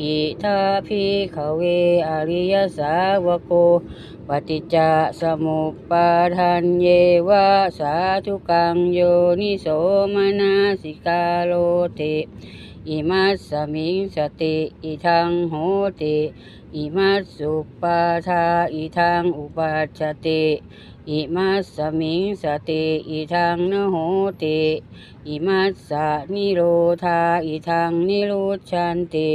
อิทาภิขเวอริยสาวโกปฏิจจสมุปปาทันเยวะสาธุกังโยนิโสมนาสิกาโลติอิมัสสมิงสติอิทังโหติอิมัสสุปาทาอิทังอุปัชติ อิมัสสมิงสติอิทังนโหติอิมัสสะนิโรธาอิทังนิโรชันติ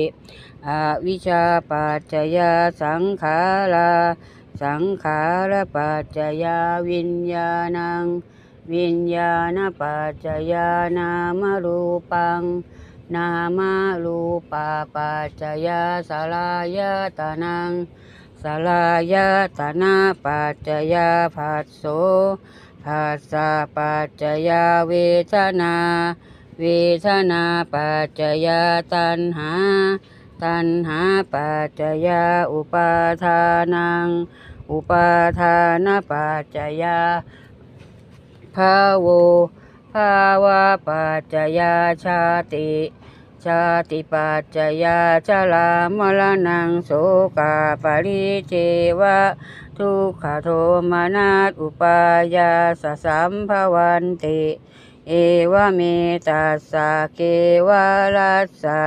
อวิชชาปัจจยาสังขาราสังขารปัจจยาวิญญาณัง วิญญาณปัจจยานามรูปัง นามารูปปัจจยาสลายตานัง สลายตนาปัจจยาผัสโสผัสสะปัจจยาเวทนา เวทนาปัจจยาตัณหา ตัณหาปัจจยาอุปาทานัง อุปาทานปัจจยาภาวภาวะปัจจยาชาติ ชาติปัจจยาชรามรณังโสกาปริเจวะ ทุกขโทมานาตอุปายาสสัมภวันติ เอวเมตัสสะเกวาลัสสะ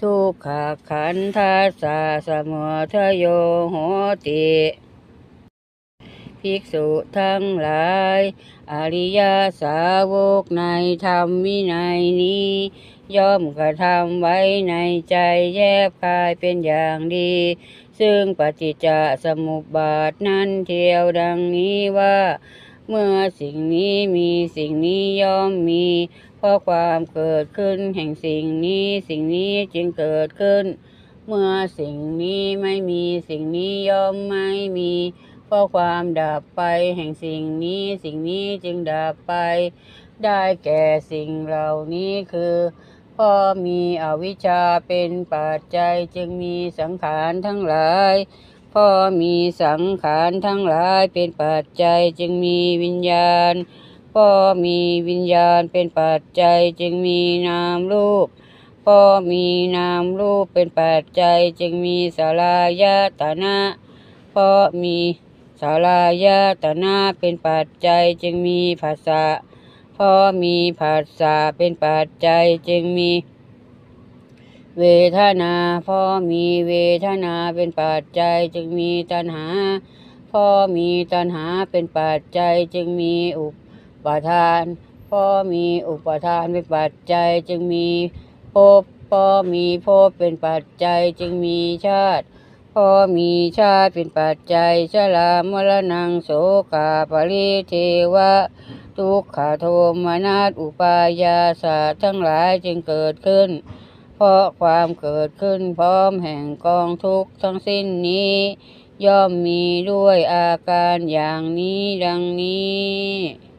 ทุกขขันธัสสะสมุทโยโหติ ภิกษุทั้งหลาย อริยสาวกในธรรมวินัยนี้ ย่อมกระทำไว้ในใจแยบคายเป็นอย่างดี ซึ่งปฏิจจสมุปบาทนั้นเทียวดังนี้ว่าเมื่อสิ่งนี้มีสิ่งนี้ย่อมมี เพราะความเกิดขึ้นแห่งสิ่งนี้สิ่งนี้จึงเกิดขึ้น เมื่อสิ่งนี้ไม่มีสิ่งนี้ย่อมไม่มี เพราะความดับไปแห่งสิ่งนี้สิ่งนี้จึงดับไป ได้แก่สิ่งเหล่านี้คือพราะมีอวิชชาเป็นปัจจัยจึงมีสังขารทั้งหลายพราะมีสังขารทั้งหลายเป็นปัจจัยจึงมีวิญญาณพราะมีวิญญาณเป็นปัจจัยจึงมีนามรูปพราะมีนามรูปเป็นปัจจัยจึงมีสลายตนะพราะมี สาลายตนาเป็นปัจจัยจึงมีภาษาพราะมีภาษาเป็นปัจจัยจึงมี เวทนาพราะมีเวทนาเป็นปัจจัยจึงมีตัณหาพราะมีตัณหาเป็นปัจจัยจึงมีอุปาทานพราะมีอุปาทานเป็นปัจจัยจึงมีภพพราะมีภพเป็นปัจจัยจึงมีชาติ พอมีชาติเป็นปัจจัยชรามรณังโสกาปริเทวะ ทุกขโทมนาตอุปายาสาทั้งหลายจึงเกิดขึ้น เพราะความเกิดขึ้นพร้อมแห่งกองทุกข์ทั้งสิ้นนี้ ย่อมมีด้วยอาการอย่างนี้ดังนี้